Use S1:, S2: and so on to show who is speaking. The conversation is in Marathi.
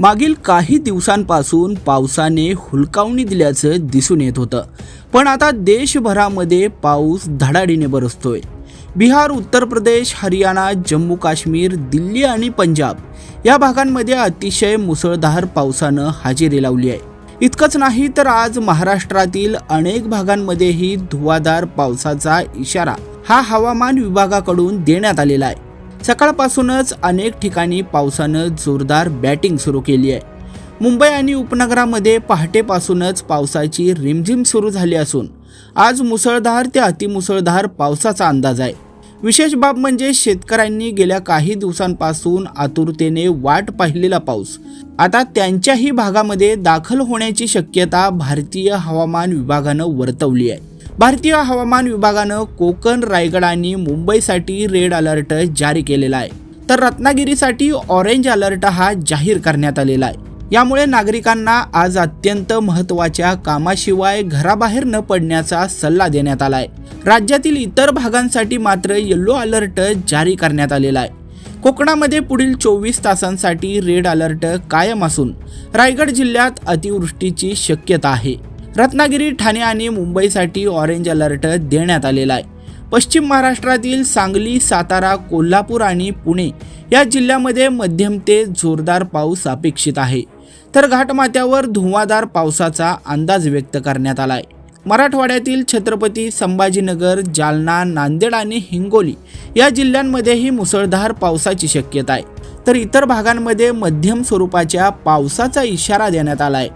S1: मागील काही दिवसांपासून पावसाने हुलकावणी दिल्याचं दिसून येत होतं. पण आता देशभरामध्ये पाऊस धडाडीने बरसतोय. बिहार उत्तर प्रदेश हरियाणा जम्मू काश्मीर दिल्ली आणि पंजाब या भागांमध्ये अतिशय मुसळधार पावसानं हजेरी लावली आहे. इतकंच नाही तर आज महाराष्ट्रातील अनेक भागांमध्येही धुवाधार पावसाचा इशारा हा हवामान विभागाकडून देण्यात आलेला आहे. सकाळपासूनच अनेक ठिकाणी पावसानं जोरदार बॅटिंग सुरू केली आहे. मुंबई आणि उपनगरामध्ये पहाटेपासूनच पावसाची रिमझिम सुरू झाली असून आज मुसळधार ते अतिमुसळधार पावसाचा अंदाज आहे. विशेष बाब म्हणजे शेतकऱ्यांनी गेल्या काही दिवसांपासून आतुरतेने वाट पाहिलेला पाऊस. आता त्यांच्याही भागामध्ये दाखल होण्याची शक्यता भारतीय हवामान विभागानं वर्तवली आहे. भारतीय हवामान विभागानं कोकण रायगड आणि मुंबईसाठी रेड अलर्ट जारी केलेला आहे. तर रत्नागिरीसाठी ऑरेंज अलर्ट हा जाहीर करण्यात आलेला आहे. यामुळे नागरिकांना आज अत्यंत महत्त्वाच्या कामाशिवाय घराबाहेर न पडण्याचा सल्ला देण्यात आला आहे. राज्यातील इतर भागांसाठी मात्र येल्लो अलर्ट जारी करण्यात आलेला आहे. कोकणामध्ये पुढील चोवीस तासांसाठी रेड अलर्ट कायम असून रायगड जिल्ह्यात अतिवृष्टीची शक्यता आहे. रत्नागिरी ठाणे आणि मुंबईसाठी ऑरेंज अलर्ट देण्यात आलेला आहे. पश्चिम महाराष्ट्रातील सांगली सातारा कोल्हापूर आणि पुणे या जिल्ह्यामध्ये मध्यम ते जोरदार पाऊस अपेक्षित आहे. तर घाटमाथ्यावर धुवाधार पावसाचा अंदाज व्यक्त करण्यात आला आहे मराठवाड्यातील छत्रपती संभाजीनगर जालना नांदेड आणि हिंगोली या जिल्ह्यांमध्येही मुसळधार पावसाची शक्यता आहे. तर इतर भागांमध्ये मध्यम स्वरूपाच्या पावसाचा इशारा देण्यात आला आहे